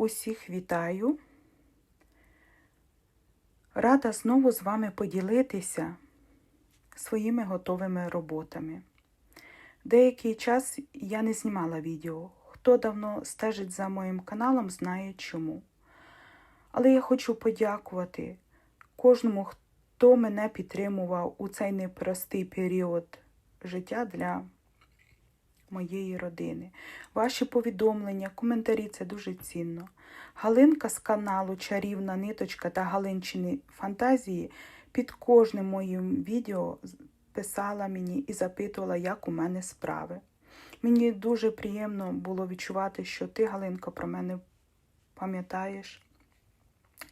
Усіх вітаю. Рада знову з вами поділитися своїми готовими роботами. Деякий час я не знімала відео. Хто давно стежить за моїм каналом, знає чому. Але я хочу подякувати кожному, хто мене підтримував у цей непростий період життя для моєї родини. Ваші повідомлення, коментарі це дуже цінно. Галинка з каналу Чарівна Ниточка та Галинчини Фантазії під кожним моїм відео писала мені і запитувала, як у мене справи. Мені дуже приємно було відчувати, що ти, Галинка, про мене пам'ятаєш.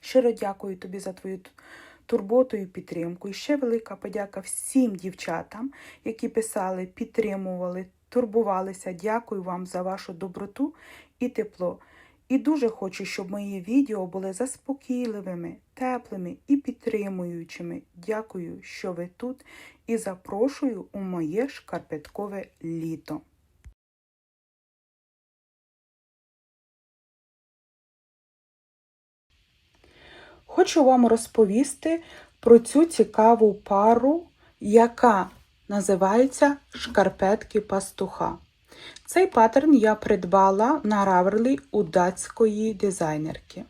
Щиро дякую тобі за твою турботу і підтримку. І ще велика подяка всім дівчатам, які писали, підтримували, турбувалися. Дякую вам за вашу доброту і тепло. І дуже хочу, щоб мої відео були заспокійливими, теплими і підтримуючими. Дякую, що ви тут, і запрошую у моє шкарпеткове літо. Хочу вам розповісти про цю цікаву пару, яка називається шкарпетки пастуха. Цей паттерн я придбала на Раверлі у датської дизайнерки.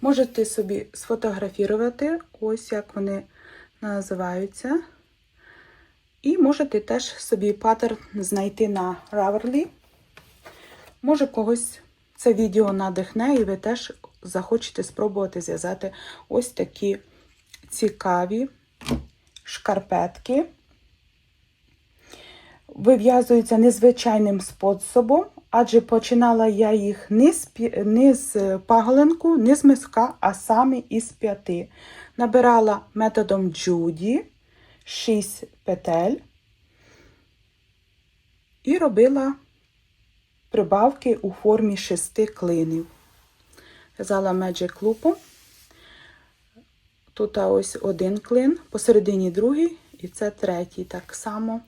Можете собі сфотографувати, ось як вони називаються. І можете теж собі паттерн знайти на Раверлі. Може, когось це відео надихне, і ви теж захочете спробувати зв'язати ось такі цікаві шкарпетки. Вив'язуються незвичайним способом, адже починала я їх не з, не з паголенку, не з миска, а саме із п'яти. Набирала методом Джуді 6 петель і робила прибавки у формі шести клинів. В'язала Magic Loop. Тут ось один клин, посередині другий, і це третій. Так само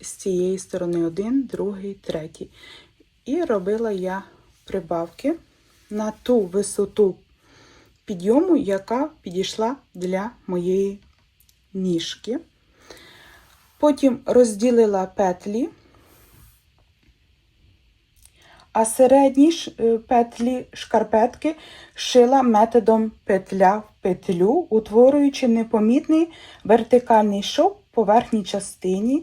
з цієї сторони один, другий, третій. І робила я прибавки на ту висоту підйому, яка підійшла для моєї ніжки. Потім розділила петлі, а середні петлі шкарпетки шила методом петля в петлю, утворюючи непомітний вертикальний шов по верхній частині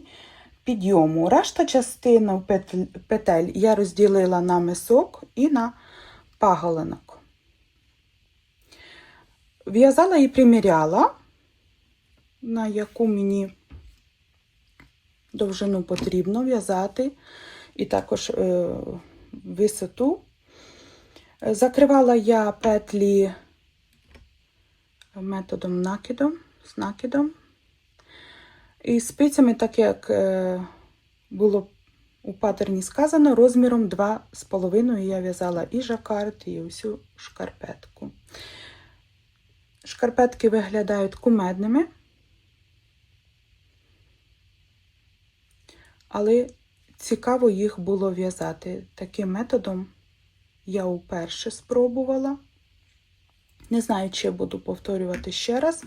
підйому. Решта частину петель я розділила на мисок і на паголинок. В'язала і приміряла, на яку мені довжину потрібно в'язати, і також е, висоту. Закривала я петлі методом накидом, з накидом. І спицями, так як е, було у патерні сказано, розміром 2,5 я в'язала і жакард, і усю шкарпетку. Шкарпетки виглядають кумедними, але цікаво їх було в'язати. Таким методом я вперше спробувала. Не знаю, чи я буду повторювати ще раз,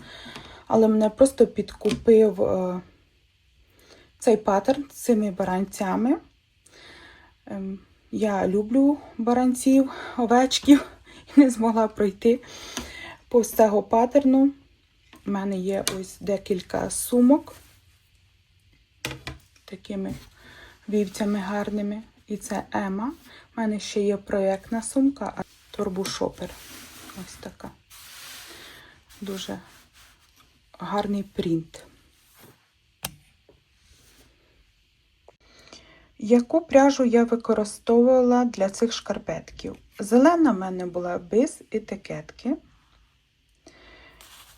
але мене просто підкупив е, цей паттерн з цими баранцями. Ем, я люблю баранців, овечків і не змогла пройти повз цього паттерну. У мене є ось декілька сумок такими вівцями гарними. І це Ема. У мене ще є проєктна сумка, а турбушопер. Ось така. Дуже гарний принт. Яку пряжу я використовувала для цих шкарпетків? Зелена в мене була без етикетки.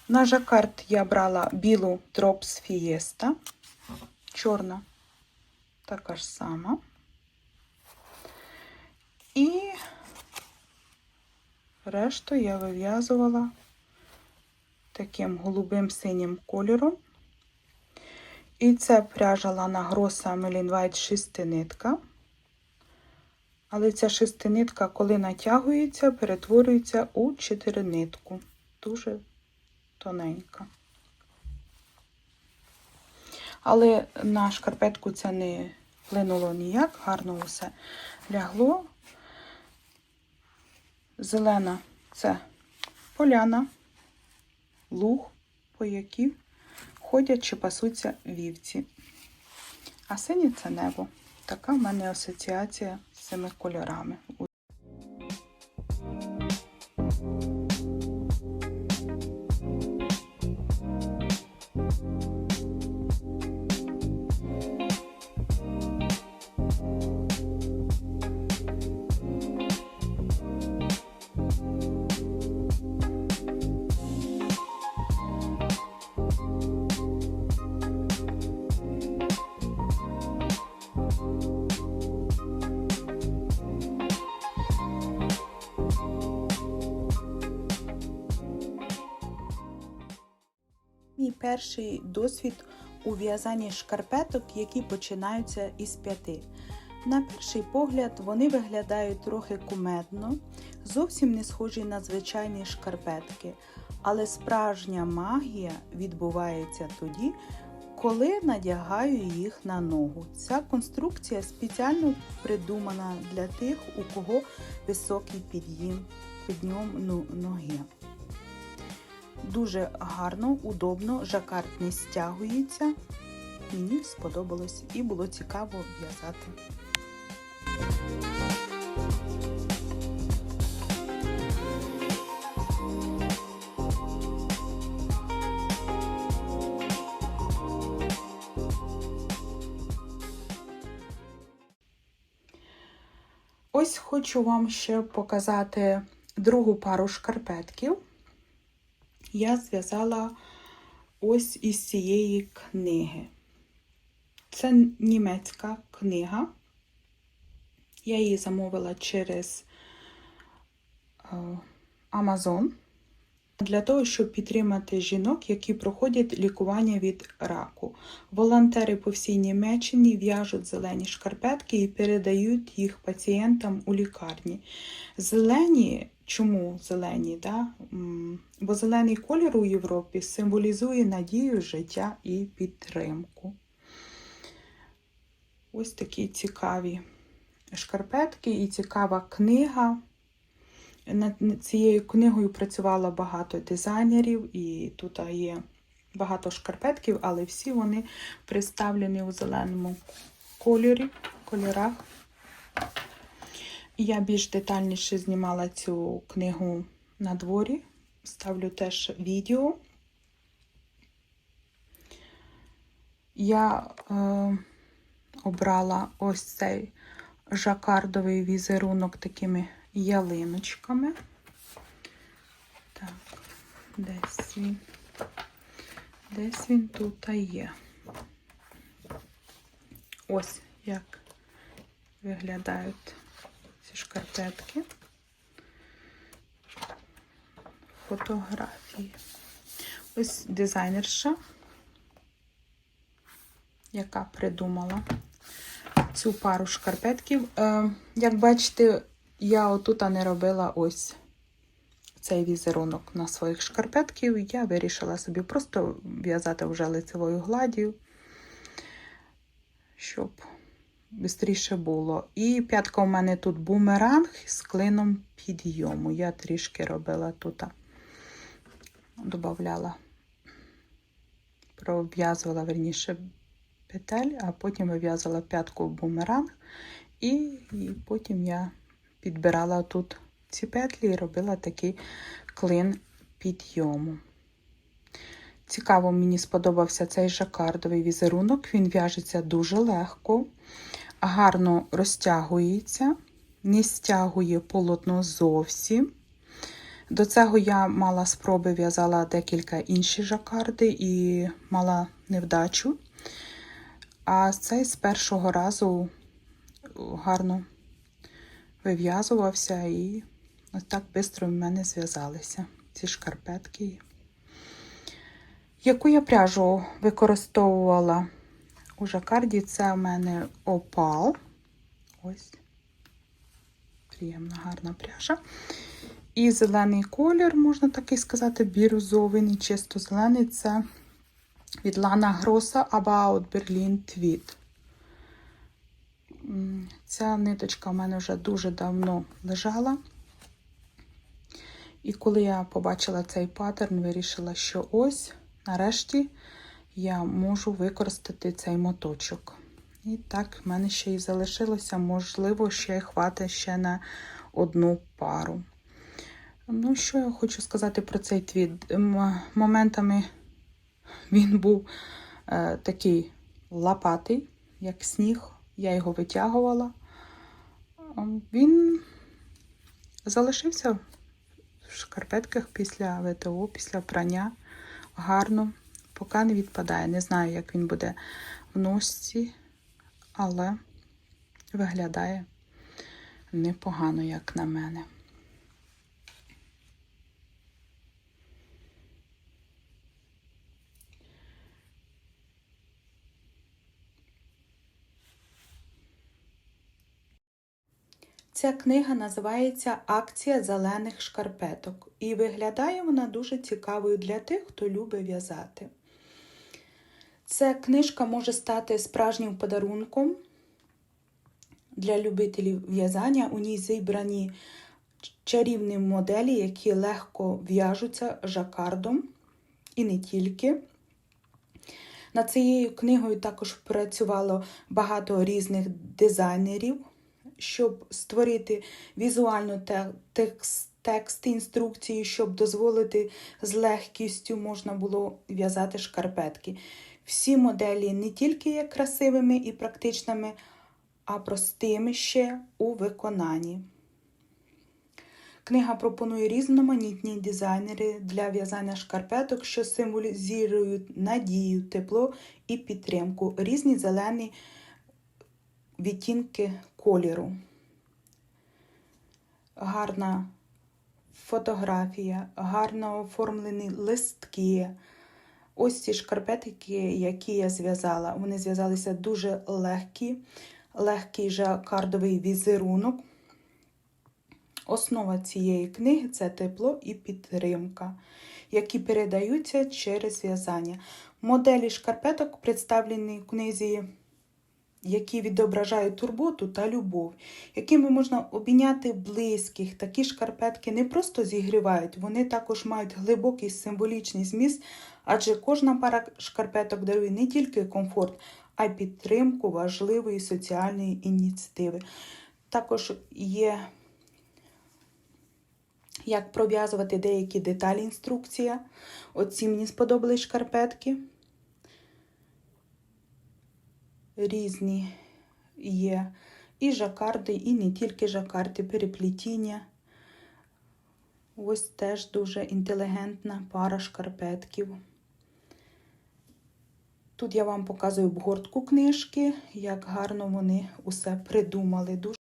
На жакард я брала білу Drops Fiesta, чорна така ж сама. І решту я вив'язувала таким голубим синім кольором. І це пряжа Grossa Melin White 6. Але ця шестинитка, коли натягується, перетворюється у чотиринитку. Дуже тоненька. Але на шкарпетку це не вплинуло ніяк, гарно усе лягло. Зелена це поляна, луг, по якій ходять чи пасуться вівці. А синє це небо. Така в мене асоціація з цими кольорами. Мій перший досвід у в'язанні шкарпеток, які починаються із п'яти. На перший погляд вони виглядають трохи кумедно, зовсім не схожі на звичайні шкарпетки. Але справжня магія відбувається тоді, коли надягаю їх на ногу. Ця конструкція спеціально придумана для тих, у кого високий підйом, підйом ну, ноги. Дуже гарно, удобно, жакард не стягується. Мені сподобалось і було цікаво в'язати. Ось хочу вам ще показати другу пару шкарпетків я зв'язала ось із цієї книги. Це німецька книга. Я її замовила через Amazon для того, щоб підтримати жінок, які проходять лікування від раку. Волонтери по всій Німеччині в'яжуть зелені шкарпетки і передають їх пацієнтам у лікарні. Зелені Чому зелені? Да? Бо зелений колір у Європі символізує надію, життя і підтримку. Ось такі цікаві шкарпетки і цікава книга. Над цією книгою працювало багато дизайнерів, і тут є багато шкарпетків, але всі вони представлені у зеленому кольорі, кольорах. Я більш детальніше знімала цю книгу на дворі, ставлю теж відео. Я е, обрала ось цей жакардовий візерунок такими ялиночками. Так, десь він, десь він тут є. Ось як виглядають шкарпетки. Фотографії. Ось дизайнерша, яка придумала цю пару шкарпетків. Е, як бачите, я отут не робила ось цей візерунок на своїх шкарпетків. Я вирішила собі просто в'язати вже лицевою гладдю, щоб швидше було. І п'ятка у мене тут бумеранг з клином підйому. Я трішки робила тут, додавала, пров'язувала верніше петель, а потім вив'язала п'ятку в бумеранг, і, і потім я підбирала тут ці петлі і робила такий клин підйому. Цікаво, мені сподобався цей жакардовий візерунок. Він в'яжеться дуже легко, гарно розтягується, не стягує полотно зовсім. До цього я мала спроби в'язала декілька інші жакарди і мала невдачу. А цей з першого разу гарно вив'язувався і ось так швидко в мене зв'язалися ці шкарпетки. Яку я пряжу використовувала у жакарді, це в мене опал. Ось. Приємна, гарна пряжа. І зелений колір, можна такий сказати, бірюзовий, не чисто зелений. Це від Лана Гроса About Berlin Tweed. Ця ниточка в мене вже дуже давно лежала. І коли я побачила цей паттерн, вирішила, що ось, нарешті, я можу використати цей моточок. І так, в мене ще й залишилося, можливо, ще хватить ще на одну пару. Ну, що я хочу сказати про цей твіт? Моментами він був е, такий лопатий, як сніг. Я його витягувала. Він залишився в шкарпетках після ВТО, після прання. Гарно, поки не відпадає. Не знаю, як він буде в носці, але виглядає непогано, як на мене. Ця книга називається Акція зелених шкарпеток. І виглядає вона дуже цікавою для тих, хто любить в'язати. Ця книжка може стати справжнім подарунком для любителів в'язання. У ній зібрані чарівні моделі, які легко в'яжуться жакардом і не тільки. Над цією книгою також працювало багато різних дизайнерів, щоб створити візуально текст, текст інструкції, щоб дозволити з легкістю можна було в'язати шкарпетки. Всі моделі не тільки є красивими і практичними, а простими ще у виконанні. Книга пропонує різноманітні дизайнери для в'язання шкарпеток, що символізують надію, тепло і підтримку, різні зелені відтінки кольору. Гарна фотографія, гарно оформлені листки. Ось ці шкарпетки, які я зв'язала. Вони зв'язалися дуже легкі, легкий жакардовий візерунок. Основа цієї книги це тепло і підтримка, які передаються через в'язання. Моделі шкарпеток представлені в книзі, які відображають турботу та любов, якими можна обійняти близьких. Такі шкарпетки не просто зігрівають, вони також мають глибокий символічний зміст, адже кожна пара шкарпеток дарує не тільки комфорт, а й підтримку важливої соціальної ініціативи. Також є як пров'язувати деякі деталі інструкція. Оці мені сподобались шкарпетки. Різні є і жакарди, і не тільки жакарди, переплітіння. Ось теж дуже інтелігентна пара шкарпетків. Тут я вам показую обгортку книжки, як гарно вони усе придумали. Дуже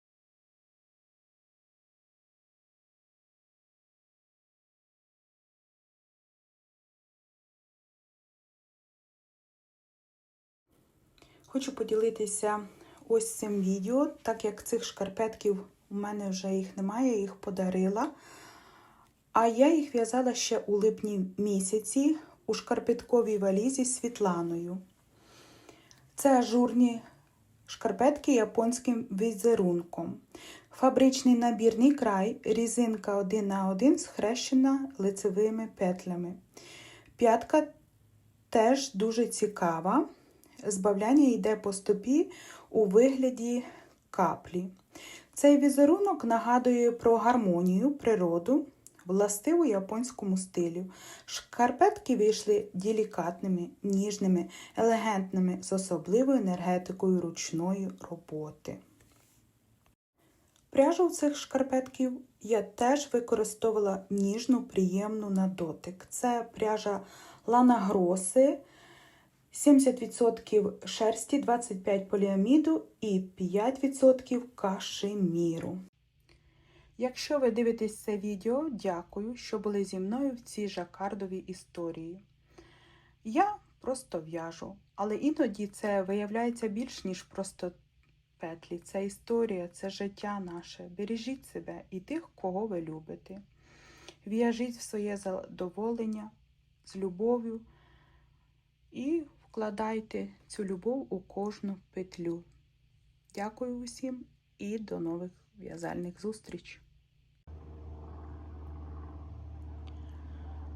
Хочу поділитися ось цим відео, так як цих шкарпетків у мене вже їх немає, я їх подарила. А я їх в'язала ще у липні місяці у шкарпетковій валізі з Світланою. Це ажурні шкарпетки японським візерунком. Фабричний набірний край, різинка 1 на 1 схрещена лицевими петлями. П'ятка теж дуже цікава. Збавляння йде по стопі у вигляді каплі. Цей візерунок нагадує про гармонію, природу, властиву японському стилю. Шкарпетки вийшли делікатними, ніжними, елегантними, з особливою енергетикою ручної роботи. Пряжу цих шкарпетків я теж використовувала ніжну, приємну на дотик. Це пряжа Лана Гроси. 70% шерсті, 25 поліаміду і 5% кашеміру. Якщо ви дивитесь це відео, дякую, що були зі мною в цій жакардовій історії. Я просто в'яжу, але іноді це виявляється більш, ніж просто петлі. Це історія, це життя наше. Бережіть себе і тих, кого ви любите. В'яжіть в своє задоволення з любов'ю і вкладайте цю любов у кожну петлю. Дякую усім і до нових в'язальних зустріч.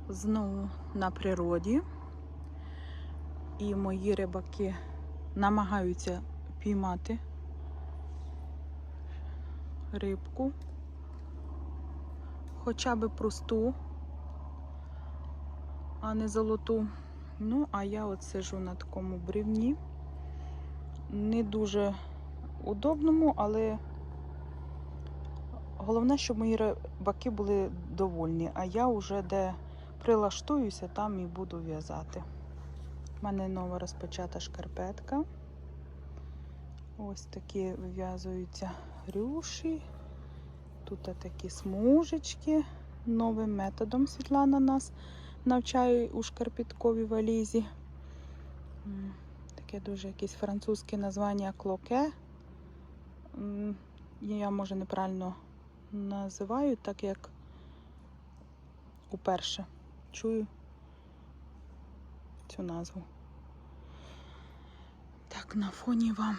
Знову на природі. І мої рибаки намагаються піймати рибку, хоча б просту, а не золоту. Ну, а я от сижу на такому брівні. Не дуже удобному, але головне, щоб мої рибаки були довольні, а я вже де прилаштуюся, там і буду в'язати. У мене нова розпочата шкарпетка. Ось такі вив'язуються рюші. Тут такі смужечки. Новим методом Світлана нас навчає у шкарпетковій валізі. Таке дуже якесь французьке названня клоке. Я може неправильно називаю, так як уперше чую цю назву. Так, на фоні вам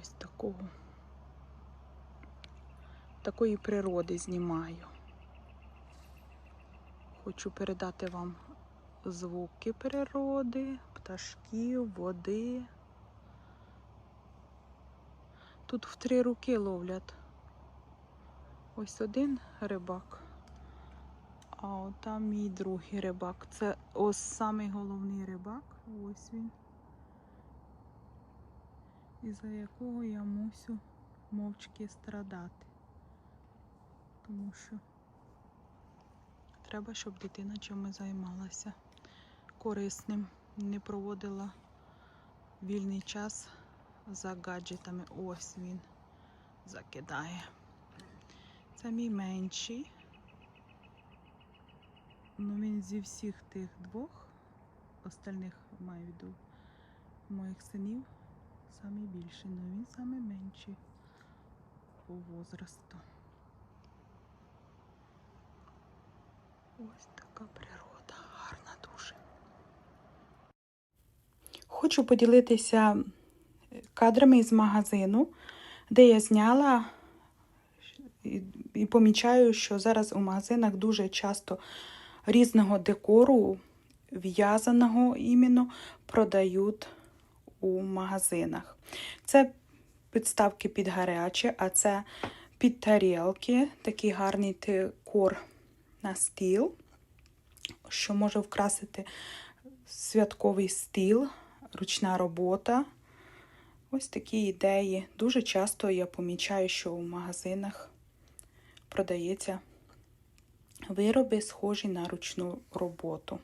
ось такого такої природи знімаю. Хочу передати вам звуки природи, пташків, води. Тут в три руки ловлять. Ось один рибак, а от там мій другий рибак. Це ось самий головний рибак. Ось він. Із-за якого я мусю мовчки страдати. Тому що треба, щоб дитина чимось займалася корисним, не проводила вільний час за гаджетами. Ось він закидає. Це мій менший. Ну він зі всіх тих двох, остальних маю в виду моїх синів, самий більший, ну він самий менший по возрасту. Ось така природа, гарна дуже. Хочу поділитися кадрами із магазину, де я зняла і, помічаю, що зараз у магазинах дуже часто різного декору, в'язаного іменно, продають у магазинах. Це підставки під гаряче, а це під тарілки, такий гарний декор на стіл, що може вкрасити святковий стіл, ручна робота. Ось такі ідеї. Дуже часто я помічаю, що у магазинах продається вироби, схожі на ручну роботу.